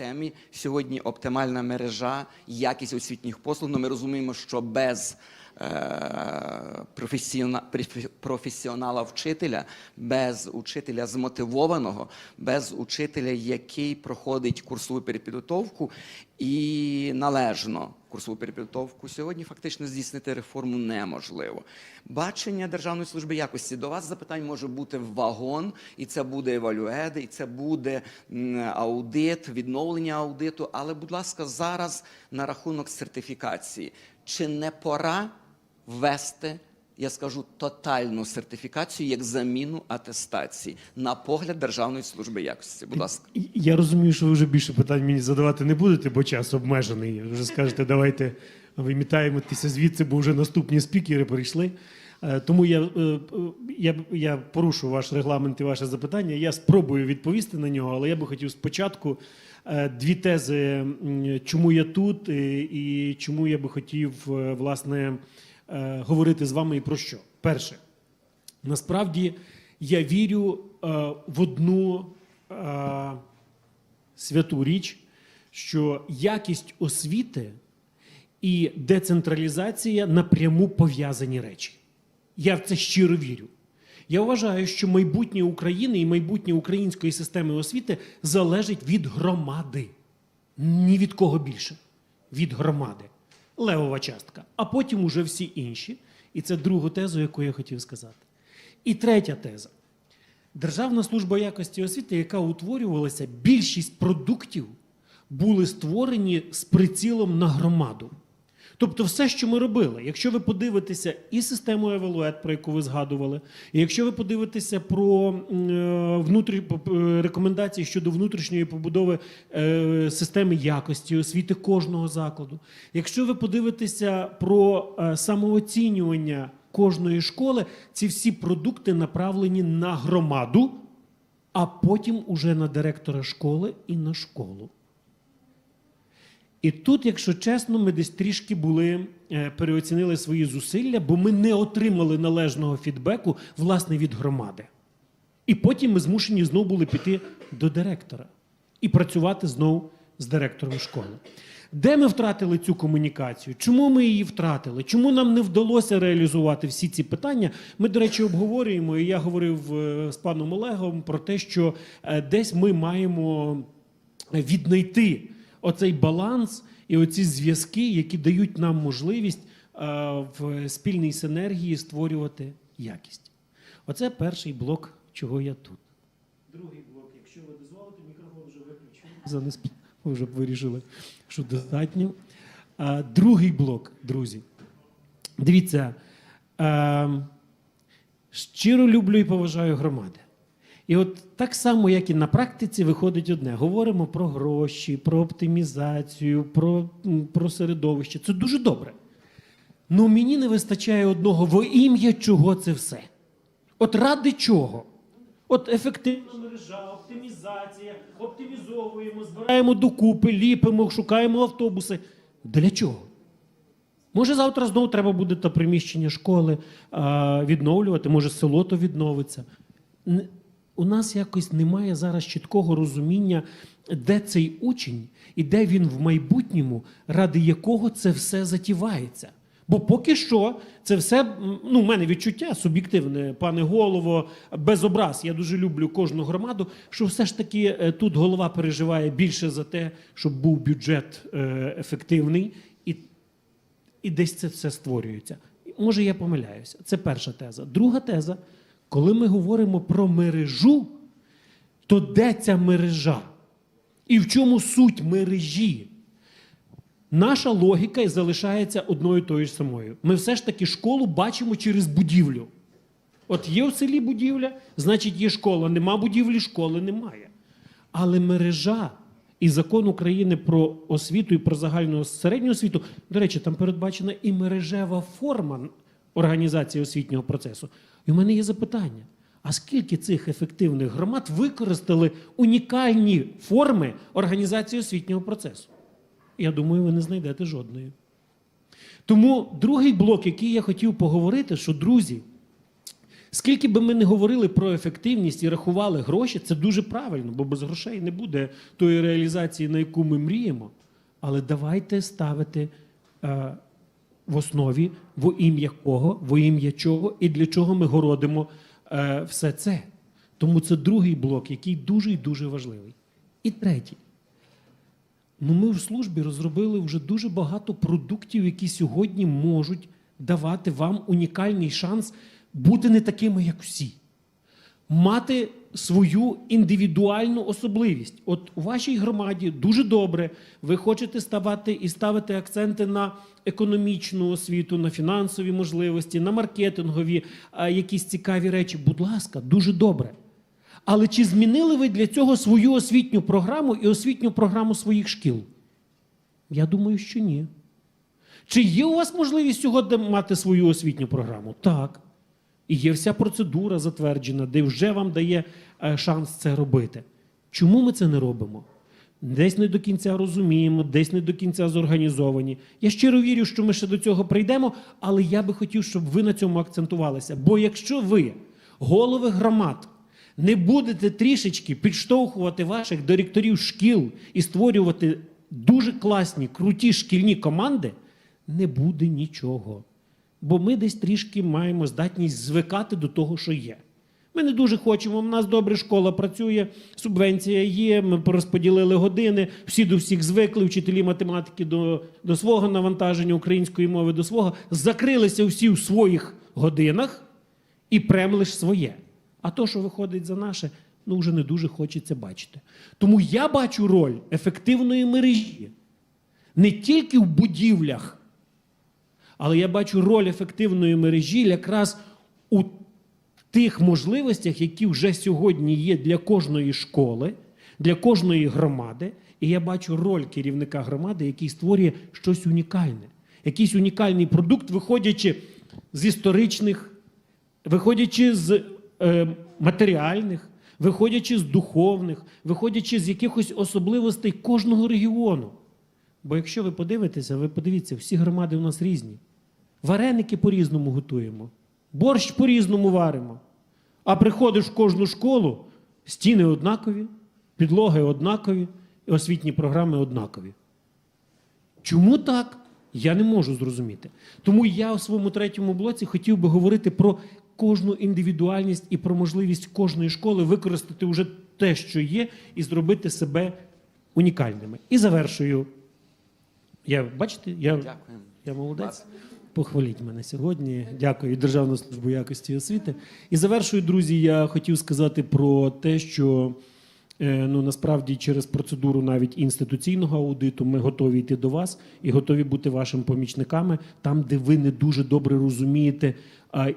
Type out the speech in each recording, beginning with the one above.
темі. Сьогодні оптимальна мережа, якість освітніх послуг. Ну, ми розуміємо, що без е, професіона, профі- професіонала вчителя, без учителя змотивованого, без учителя, який проходить курсову перепідготовку і належно курсову перепідготовку, сьогодні фактично здійснити реформу неможливо. Бачення Державної служби якості до вас запитань може бути вагон, і це буде евалюед, і це буде аудит, відновлення аудиту. Але, будь ласка, зараз на рахунок сертифікації. Чи не пора ввести, я скажу, тотальну сертифікацію як заміну атестації на погляд Державної служби якості? Будь ласка. Я розумію, що ви вже більше питань мені задавати не будете, бо час обмежений. Ви вже скажете, давайте вимітаємося звідси, бо вже наступні спікери прийшли. Е, Тому я, е, я, я порушу ваш регламент і ваше запитання. Я спробую відповісти на нього, але я би хотів спочатку е, дві тези, чому я тут і чому я би хотів власне е, говорити з вами і про що. Перше, насправді я вірю е, в одну е, святу річ, що якість освіти і децентралізація напряму пов'язані речі. Я в це щиро вірю. Я вважаю, що майбутнє України і майбутнє української системи освіти залежить від громади. Ні від кого більше. Від громади. Левова частка. А потім уже всі інші. І це другу тезу, яку я хотів сказати. І третя теза. Державна служба якості освіти, яка утворювалася, більшість продуктів були створені з прицілом на громаду. Тобто, все, що ми робили, якщо ви подивитеся і систему Евалует, про яку ви згадували, і якщо ви подивитеся про е, внутрі... рекомендації щодо внутрішньої побудови е, системи якості освіти кожного закладу, якщо ви подивитеся про е, самооцінювання кожної школи, ці всі продукти направлені на громаду, а потім уже на директора школи і на школу. І тут, якщо чесно, ми десь трішки були, е, переоцінили свої зусилля, бо ми не отримали належного фідбеку, власне, від громади. І потім ми змушені знову були піти до директора і працювати знову з директором школи. Де ми втратили цю комунікацію? Чому ми її втратили? Чому нам не вдалося реалізувати всі ці питання? Ми, до речі, обговорюємо, і я говорив е, з паном Олегом про те, що е, десь ми маємо віднайти оцей баланс і оці зв'язки, які дають нам можливість е, в спільній синергії створювати якість. Оце перший блок, чого я тут. Другий блок, якщо ви дозволите, мікрофон вже виключений. За несп... Ви вже вирішили, що достатньо. Другий блок, друзі. Дивіться, е, щиро люблю і поважаю громади. І от так само, як і на практиці, виходить одне: говоримо про гроші, про оптимізацію, про, про середовище. Це дуже добре. Ну мені не вистачає одного во ім'я чого це все. От ради чого? От ефективна мережа, оптимізація, оптимізовуємо, збираємо докупи, ліпимо, шукаємо автобуси. Для чого? Може, завтра знову треба буде те приміщення школи а, відновлювати, може, село то відновиться. У нас якось немає зараз чіткого розуміння, де цей учень і де він в майбутньому, ради якого це все затівається. Бо поки що це все, ну, в мене відчуття суб'єктивне, пане голово, без образ. Я дуже люблю кожну громаду, що все ж таки е, тут голова переживає більше за те, щоб був бюджет е, ефективний, і і десь це все створюється. Може, я помиляюся. Це перша теза. Друга теза, коли ми говоримо про мережу, то де ця мережа? І в чому суть мережі? Наша логіка залишається одною тою ж самою. Ми все ж таки школу бачимо через будівлю. От є в селі будівля, значить є школа. Нема будівлі, школи немає. Але мережа і закон України про освіту і про загальну середню освіту, до речі, там передбачена і мережева форма організації освітнього процесу. І в мене є запитання: а скільки цих ефективних громад використали унікальні форми організації освітнього процесу? Я думаю, ви не знайдете жодної. Тому другий блок, який я хотів поговорити, що друзі, Скільки би ми не говорили про ефективність і рахували гроші, це дуже правильно, бо без грошей не буде тої реалізації, на яку ми мріємо. Але давайте ставити е, в основі, во ім'я кого, во ім'я чого і для чого ми городимо е, все це. Тому це другий блок, який дуже і дуже важливий. І третій. Ну, ми в службі розробили вже дуже багато продуктів, які сьогодні можуть давати вам унікальний шанс бути не такими, як всі. Мати свою індивідуальну особливість. От у вашій громаді дуже добре. Ви хочете ставати і ставити акценти на економічну освіту, на фінансові можливості, на маркетингові, якісь цікаві речі. Будь ласка, дуже добре. Але чи змінили ви для цього свою освітню програму і освітню програму своїх шкіл? Я думаю, що ні. Чи є у вас можливість сьогодні мати свою освітню програму? Так. І є вся процедура затверджена, де вже вам дає е, шанс це робити. Чому ми це не робимо? Десь не до кінця розуміємо, десь не до кінця зорганізовані. Я щиро вірю, що ми ще до цього прийдемо, але я би хотів, щоб ви на цьому акцентувалися. Бо якщо ви, голови громад, не будете трішечки підштовхувати ваших директорів шкіл і створювати дуже класні, круті шкільні команди, не буде нічого. Бо ми десь трішки маємо здатність звикати до того, що є. Ми не дуже хочемо. У нас добре школа працює, субвенція є, ми порозподілили години, всі до всіх звикли, вчителі математики до, до свого навантаження української мови до свого, закрилися всі в своїх годинах і прем лиш своє. А то, що виходить за наше, ну вже не дуже хочеться бачити. Тому я бачу роль ефективної мережі не тільки в будівлях, але я бачу роль ефективної мережі якраз у тих можливостях, які вже сьогодні є для кожної школи, для кожної громади. І я бачу роль керівника громади, який створює щось унікальне, якийсь унікальний продукт, виходячи з історичних, виходячи з е, матеріальних, виходячи з духовних, виходячи з якихось особливостей кожного регіону. Бо якщо ви подивитеся, ви подивіться, всі громади у нас різні. Вареники по-різному готуємо, борщ по-різному варимо. А приходиш в кожну школу, стіни однакові, підлоги однакові, і освітні програми однакові. Чому так? Я не можу зрозуміти. Тому я у своєму третьому блоці хотів би говорити про кожну індивідуальність і про можливість кожної школи використати вже те, що є, і зробити себе унікальними. І завершую. Я бачите, я, я молодець. Похваліть мене сьогодні. Дякую Державну службу якості освіти. І завершую, друзі. Я хотів сказати про те, що е, ну насправді через процедуру навіть інституційного аудиту ми готові йти до вас і готові бути вашими помічниками там, де ви не дуже добре розумієте,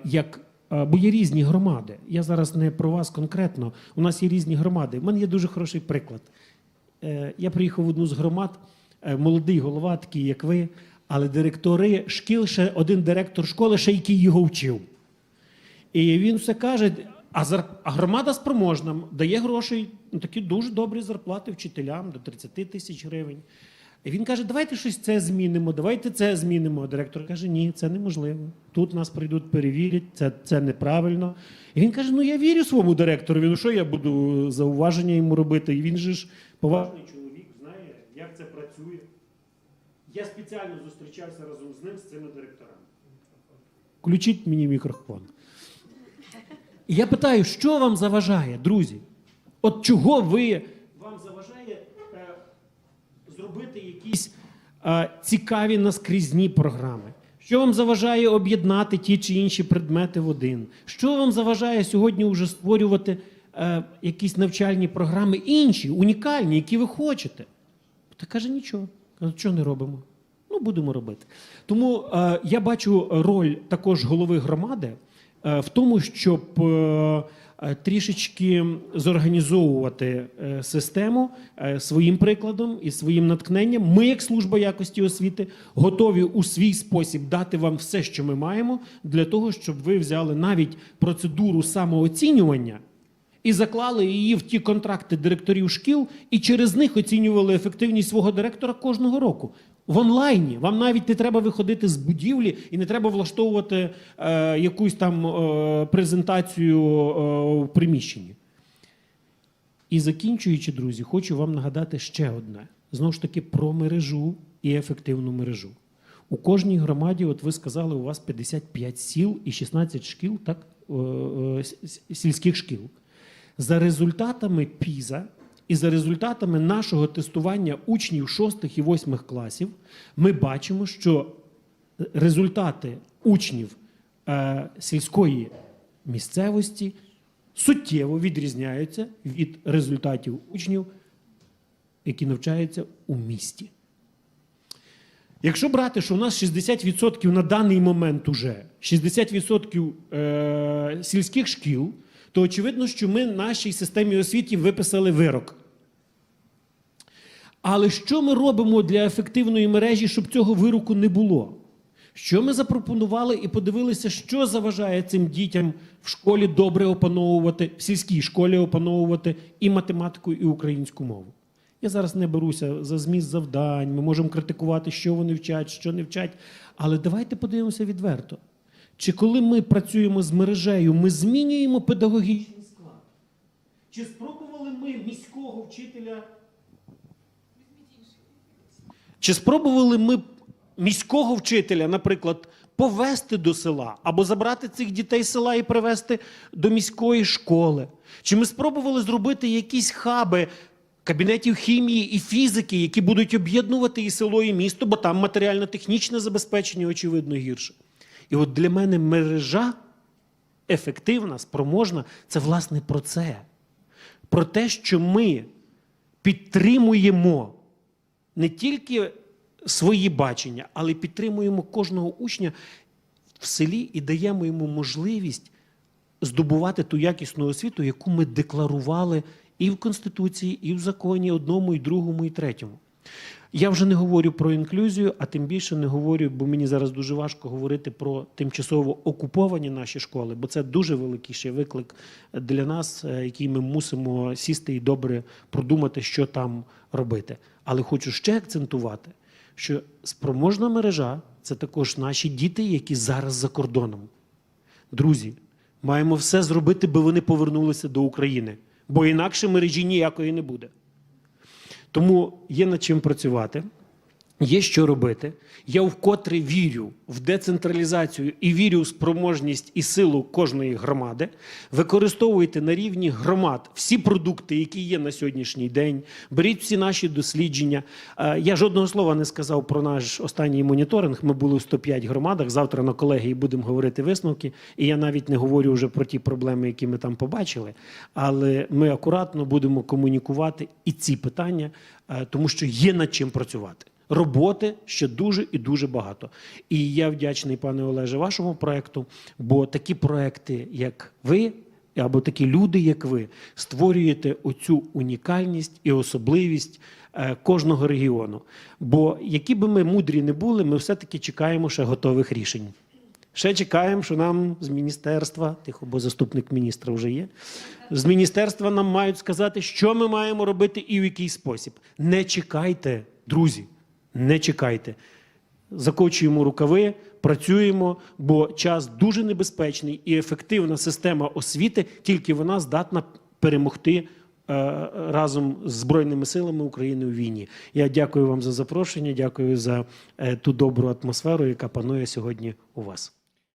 як. Бо є різні громади. Я зараз не про вас конкретно. У нас є різні громади. У мене є дуже хороший приклад. Е, Я приїхав в одну з громад, е, молодий голова, такий, як ви, але директори шкіл, ще один директор школи, ще який його вчив. І він все каже: а, зар... а громада спроможна, дає грошей, ну, такі дуже добрі зарплати вчителям до 30 тисяч гривень. І він каже: давайте щось це змінимо, давайте це змінимо. А директор каже: ні, це неможливо. Тут нас прийдуть, перевірять, це, це неправильно. І він каже: Ну я вірю своєму директорові, ну що я буду зауваження йому робити? І він же ж поважний чоловік, знає, як це працює. Я спеціально зустрічався разом з ним, з цими директорами. Включіть мені мікрофон. І я питаю, що вам заважає, друзі? От чого ви вам заважає е, зробити якісь е, цікаві наскрізні програми? Що вам заважає об'єднати ті чи інші предмети в один? Що вам заважає сьогодні вже створювати е, якісь навчальні програми інші, унікальні, які ви хочете? Та каже, нічого. Каже, що не робимо? Ну, будемо робити. Тому е, я бачу роль також голови громади е, в тому, щоб е, е, трішечки зорганізовувати е, систему е, своїм прикладом і своїм натхненням. Ми, як служба якості освіти, готові у свій спосіб дати вам все, що ми маємо, для того, щоб ви взяли навіть процедуру самооцінювання і заклали її в ті контракти директорів шкіл, і через них оцінювали ефективність свого директора кожного року. В онлайні вам навіть не треба виходити з будівлі і не треба влаштовувати е, якусь там е, презентацію е, в приміщенні. І закінчуючи, друзі, хочу вам нагадати ще одне: знову ж таки про мережу і ефективну мережу. У кожній громаді, от ви сказали, у вас 55 сіл і 16 шкіл, так, е, е, сільських шкіл. За результатами ПІЗа і за результатами нашого тестування учнів 6 і 8 класів, ми бачимо, що результати учнів е, сільської місцевості суттєво відрізняються від результатів учнів, які навчаються у місті. Якщо брати, що у нас 60% на даний момент уже 60% е, сільських шкіл, то очевидно, що ми нашій системі освіти виписали вирок. Але що ми робимо для ефективної мережі, щоб цього вироку не було? Що ми запропонували і подивилися, що заважає цим дітям в школі добре опановувати, в сільській школі опановувати і математику, і українську мову. Я зараз не беруся за зміст завдань, ми можемо критикувати, що вони вчать, що не вчать. Але давайте подивимося відверто. Чи коли ми працюємо з мережею, ми змінюємо педагогічний склад? Чи спробували ми міського вчителя чи спробували ми міського вчителя, наприклад, повести до села або забрати цих дітей з села і привезти до міської школи? Чи ми спробували зробити якісь хаби кабінетів хімії і фізики, які будуть об'єднувати і село, і місто, бо там матеріально-технічне забезпечення, очевидно, гірше? І от для мене мережа ефективна, спроможна це власне про це. Про те, що ми підтримуємо не тільки свої бачення, але й підтримуємо кожного учня в селі і даємо йому можливість здобувати ту якісну освіту, яку ми декларували і в Конституції, і в законі одному, і другому, і третьому. Я вже не говорю про інклюзію, а тим більше не говорю, бо мені зараз дуже важко говорити про тимчасово окуповані наші школи, бо це дуже великий ще виклик для нас, е, який ми мусимо сісти і добре продумати, що там робити. Але хочу ще акцентувати, що спроможна мережа це також наші діти, які зараз за кордоном. Друзі, маємо все зробити, би вони повернулися до України, бо інакше мережі ніякої не буде. Тому є над чим працювати, є що робити. Я вкотре вірю в децентралізацію і вірю в спроможність і силу кожної громади. Використовуйте на рівні громад всі продукти, які є на сьогоднішній день. Беріть всі наші дослідження. Е, Я жодного слова не сказав про наш останній моніторинг. Ми були в 105 громадах. Завтра на колегії будемо говорити висновки. І я навіть не говорю вже про ті проблеми, які ми там побачили. Але ми акуратно будемо комунікувати і ці питання, е, тому що є над чим працювати. Роботи ще дуже і дуже багато. І я вдячний, пане Олеже, вашому проекту, бо такі проекти, як ви, або такі люди, як ви, створюєте оцю унікальність і особливість е, кожного регіону. Бо які би ми мудрі не були, ми все-таки чекаємо ще готових рішень. Ще чекаємо, що нам з міністерства, тихо, бо заступник міністра вже є. З міністерства нам мають сказати, що ми маємо робити і в який спосіб. Не чекайте, друзі, не чекайте. Закочуємо рукави, працюємо, бо час дуже небезпечний і ефективна система освіти, тільки вона здатна перемогти е, разом з Збройними силами України у війні. Я дякую вам за запрошення, дякую за е, ту добру атмосферу, яка панує сьогодні у вас.